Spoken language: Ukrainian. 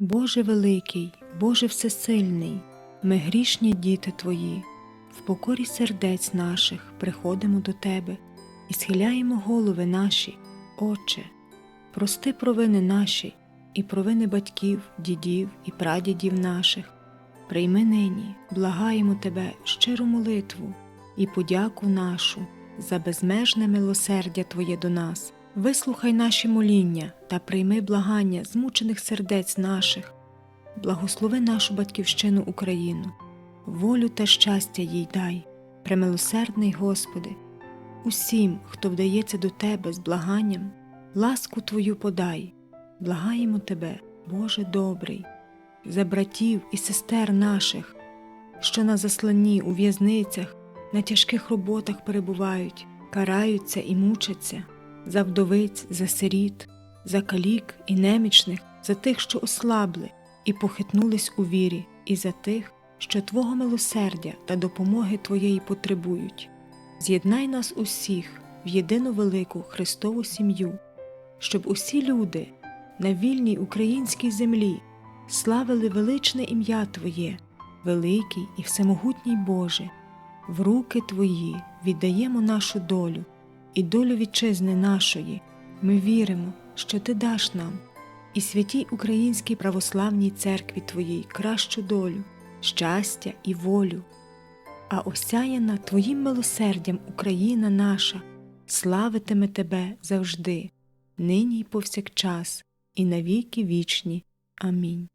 Боже великий, Боже всесильний, ми грішні діти Твої, в покорі сердець наших приходимо до Тебе і схиляємо голови наші, Отче, прости провини наші і провини батьків, дідів і прадідів наших. Прийми нині, благаємо Тебе щиру молитву і подяку нашу за безмежне милосердя Твоє до нас. Вислухай наші моління та прийми благання змучених сердець наших. Благослови нашу батьківщину Україну, волю та щастя їй дай, премилосердний Господи, усім, хто вдається до Тебе з благанням, ласку Твою подай, благаємо Тебе, Боже добрий, за братів і сестер наших, що на засланні у в'язницях, на тяжких роботах перебувають, караються і мучаться, за вдовиць, за сиріт, за калік і немічних, за тих, що ослабли і похитнулись у вірі, і за тих, що Твого милосердя та допомоги Твоєї потребують. З'єднай нас усіх в єдину велику Христову сім'ю, щоб усі люди на вільній українській землі славили величне ім'я Твоє, великий і всемогутній Боже. В руки Твої віддаємо нашу долю і долю вітчизни нашої. Ми віримо, що Ти даш нам і святій Українській православній церкві Твоїй кращу долю, щастя і волю. А осяяна Твоїм милосердям Україна наша славитиме Тебе завжди, нині й повсякчас, і навіки вічні. Амінь.